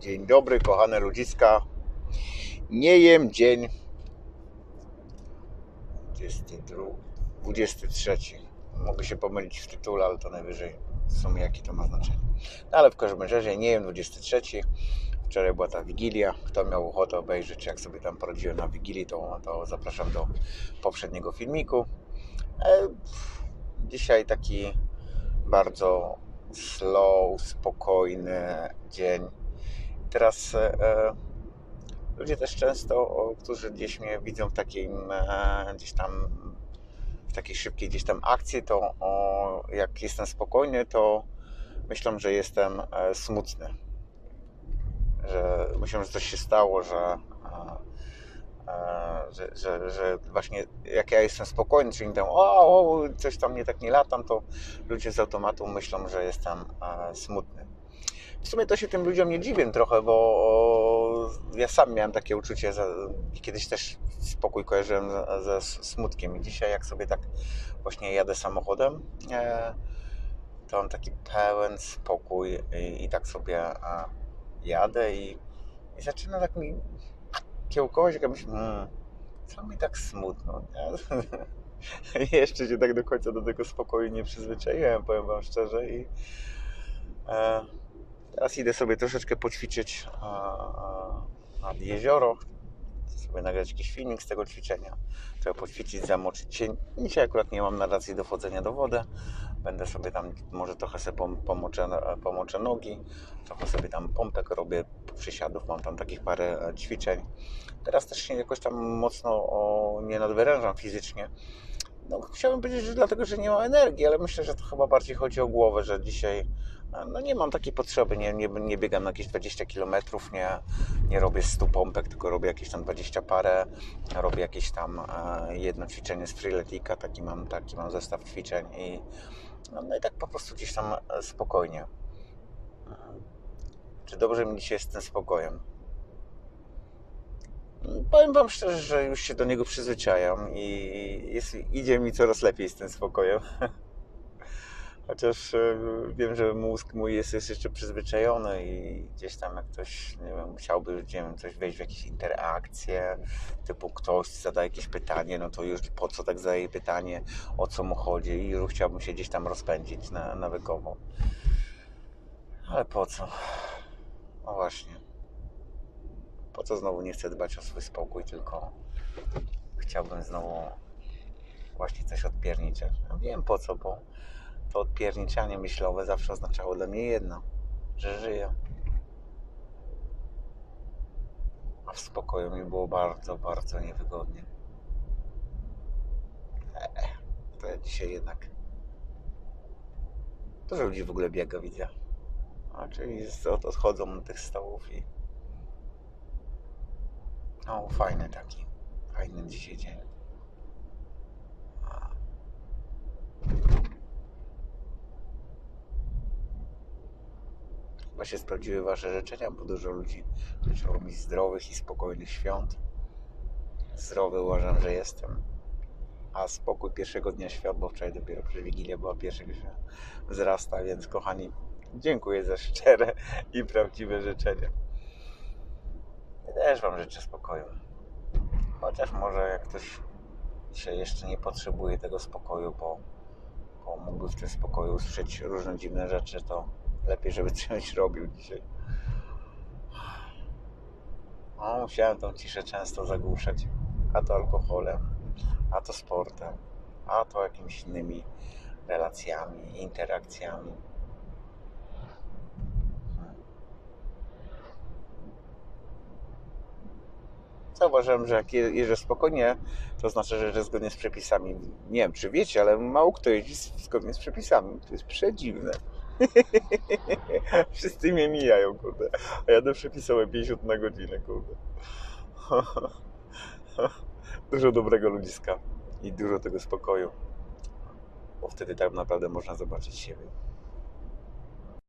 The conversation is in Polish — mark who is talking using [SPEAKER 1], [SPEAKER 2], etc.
[SPEAKER 1] Dzień dobry, kochane ludziska. Nie jem dzień 22, 23. Mogę się pomylić w tytule, ale to najwyżej sumie jakie to ma znaczenie. No, ale w każdym razie nie jem 23. Wczoraj była ta Wigilia. Kto miał ochotę obejrzeć, jak sobie tam poradziłem na Wigilii, to, to zapraszam do poprzedniego filmiku. E, dzisiaj taki bardzo slow, spokojny dzień. Teraz e, ludzie też często, o, którzy gdzieś mnie widzą w takim e, gdzieś tam w takiej szybkiej gdzieś tam akcji, to o, jak jestem spokojny, to myślą, że jestem e, smutny. Że myślą, że coś się stało, że, e, e, że, że, że właśnie jak ja jestem spokojny, czyli tam o, o, coś tam nie tak nie latam, to ludzie z automatu myślą, że jestem e, smutny. W sumie to się tym ludziom nie dziwię trochę, bo ja sam miałem takie uczucie, że kiedyś też spokój kojarzyłem ze, smutkiem i dzisiaj jak sobie tak właśnie jadę samochodem, e, to mam taki pełen spokój i, i tak sobie jadę i, i zaczyna tak mi kiełkować, jak ja myślę, hmm, co mi tak smutno? Jeszcze się tak do końca do tego spokoju nie przyzwyczaiłem, powiem Wam szczerze i e, Teraz idę sobie troszeczkę poćwiczyć nad jezioro. Chcę sobie nagrać jakiś filmik z tego ćwiczenia. Trzeba poćwiczyć, zamoczyć się. Dzisiaj akurat nie mam na racji dochodzenia do wody. Będę sobie tam, może trochę sobie pomoczę, pomoczę nogi, trochę sobie tam pompek robię, przysiadów, mam tam takich parę e, ćwiczeń. Teraz też się jakoś tam mocno o, nie nadwyrężam fizycznie. No, chciałbym powiedzieć, że dlatego, że nie mam energii, ale myślę, że to chyba bardziej chodzi o głowę, że dzisiaj no nie mam takiej potrzeby, nie, nie, nie biegam na jakieś 20 km, nie, nie robię 100 pompek, tylko robię jakieś tam 20 parę, robię jakieś tam e, jedno ćwiczenie z freeletika, taki mam, taki mam zestaw ćwiczeń i no, no i tak po prostu gdzieś tam e, spokojnie. Czy dobrze mi dzisiaj jest ten spokojem? Powiem Wam szczerze, że już się do niego przyzwyczajam i jest, idzie mi coraz lepiej z tym spokojem. Chociaż e, wiem, że mózg mój jest, jest jeszcze przyzwyczajony i gdzieś tam jak ktoś, nie wiem, chciałby, nie wiem, coś wejść w jakieś interakcje, typu ktoś zada jakieś pytanie, no to już po co tak zadaje pytanie, o co mu chodzi i już chciałbym się gdzieś tam rozpędzić na, nawykowo. Ale po co? No właśnie. Po co znowu nie chcę dbać o swój spokój, tylko chciałbym znowu właśnie coś odpierniczeć. Ja wiem po co, bo to odpierniczanie myślowe zawsze oznaczało dla mnie jedno, że żyję. A w spokoju mi było bardzo, bardzo niewygodnie. Eee, to ja dzisiaj jednak dużo ludzi w ogóle biega, widzę. A, czyli odchodzą od tych stołów i no fajny taki, fajny dzisiaj dzień. Chyba się sprawdziły Wasze życzenia, bo dużo ludzi życzyło mi zdrowych i spokojnych świąt. Zdrowy uważam, że jestem. A spokój pierwszego dnia świąt, bo wczoraj dopiero przy Wigilię była pierwsza, się wzrasta, więc kochani, dziękuję za szczere i prawdziwe życzenia. Też Wam życzę spokoju. Chociaż może jak ktoś dzisiaj jeszcze nie potrzebuje tego spokoju, bo, bo mógłby w tym spokoju usłyszeć różne dziwne rzeczy, to lepiej, żeby coś robił dzisiaj. No, musiałem tą ciszę często zagłuszać. A to alkoholem, a to sportem, a to jakimiś innymi relacjami, interakcjami. Zauważyłem, że jak jeżdżę spokojnie, to znaczy, że jeżdżę zgodnie z przepisami. Nie wiem, czy wiecie, ale mało kto jeździ zgodnie z przepisami. To jest przedziwne. Wszyscy mnie mijają, kurde. A jadę przepisowe 50 na godzinę, kurde. Dużo dobrego ludziska i dużo tego spokoju. Bo wtedy tak naprawdę można zobaczyć siebie.